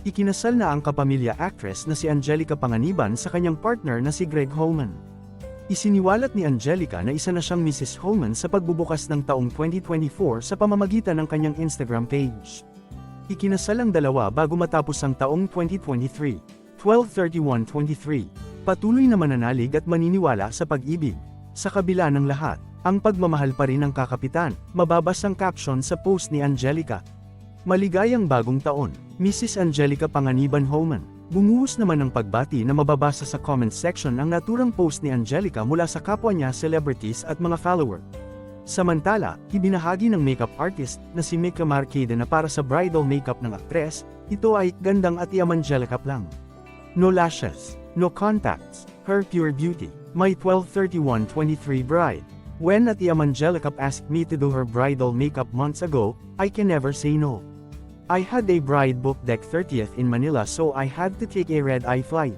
Ikinasal na ang kapamilya actress na si Angelica Panganiban sa kanyang partner na si Greg Holman. Isiniwalat ni Angelica na isa na siyang Mrs. Holman sa pagbubukas ng taong 2024 sa pamamagitan ng kanyang Instagram page. Ikinasal ang dalawa bago matapos ang taong 2023, 12-31-23. Patuloy na mananalig at maniniwala sa pag-ibig. Sa kabila ng lahat, ang pagmamahal pa rin ng kakapitan, mababas ang caption sa post ni Angelica. Maligayang bagong taon, Mrs. Angelica Panganiban Holman. Bumuhos naman ng pagbati na mababasa sa comment section ang naturang post ni Angelica mula sa kapwa niya celebrities at mga follower. Samantala, ibinahagi ng makeup artist na si Mika Marqueda na para sa bridal makeup ng aktres, ito ay gandang at Angelica lang. No lashes, no contacts, her pure beauty. My 1231-23 bride. When at Angelica asked me to do her bridal makeup months ago, I can never say no. I had a bride booked deck 30th in Manila so I had to take a red-eye flight.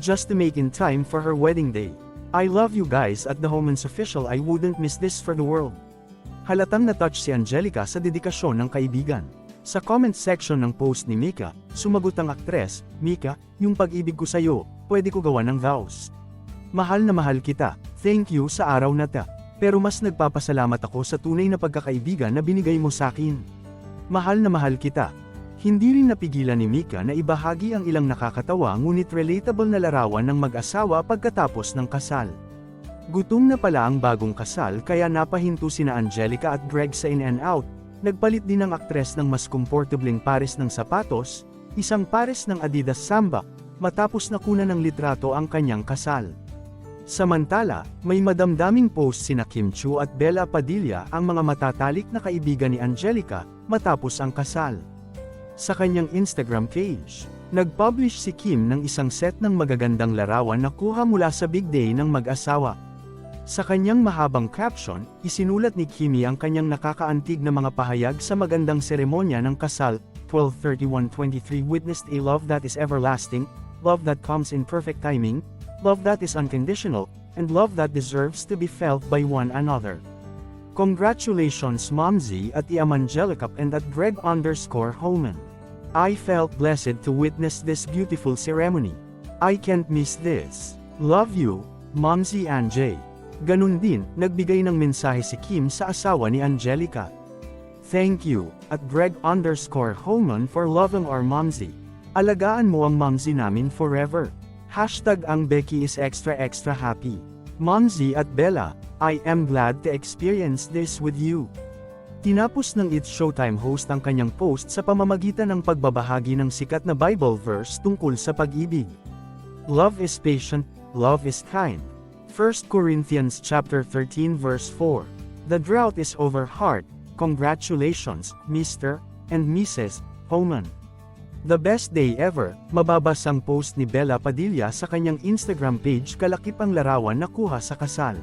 Just to make in time for her wedding day. I love you guys at the Homans official I wouldn't miss this for the world. Halatang na-touch si Angelica sa dedikasyon ng kaibigan. Sa comment section ng post ni Mika, sumagot ang aktres, Mika, yung pag-ibig ko sa'yo, pwede ko gawa ng vows. Mahal na mahal kita, thank you sa araw na ta. Pero mas nagpapasalamat ako sa tunay na pagkakaibigan na binigay mo sa akin. Mahal na mahal kita. Hindi rin napigilan ni Mika na ibahagi ang ilang nakakatawa ngunit relatable na larawan ng mag-asawa pagkatapos ng kasal. Gutom na pala ang bagong kasal kaya napahinto sina Angelica at Greg sa in and out, nagpalit din ang aktres ng mas komportableng pares ng sapatos, isang pares ng Adidas Samba, matapos nakunan ng litrato ang kanyang kasal. Samantala, may madamdaming post sina Kim Chu at Bella Padilla ang mga matatalik na kaibigan ni Angelica, matapos ang kasal. Sa kanyang Instagram page, nag-publish si Kim ng isang set ng magagandang larawan na kuha mula sa big day ng mag-asawa. Sa kanyang mahabang caption, isinulat ni Kimi ang kanyang nakakaantig na mga pahayag sa magandang seremonya ng kasal, 1231-23 witnessed a love that is everlasting, love that comes in perfect timing, love that is unconditional, and love that deserves to be felt by one another. Congratulations Momsy at Iam Angelica and at Greg underscore Holman. I felt blessed to witness this beautiful ceremony. I can't miss this. Love you, Momsy and Jay. Ganun din, nagbigay ng mensahe si Kim sa asawa ni Angelica. Thank you, at Greg underscore Holman for loving our Momsy. Alagaan mo ang Momsy namin forever. Hashtag ang Becky is extra extra happy. Momsy at Bella, I am glad to experience this with you. Tinapos ng It's Showtime host ang kanyang post sa pamamagitan ng pagbabahagi ng sikat na Bible verse tungkol sa pag-ibig. Love is patient, love is kind. 1 Corinthians chapter 13 verse 4. The drought is over heart. Congratulations, Mr. and Mrs. Holman. The best day ever, mababas ang post ni Bella Padilla sa kanyang Instagram page kalakip ang larawan na kuha sa kasal.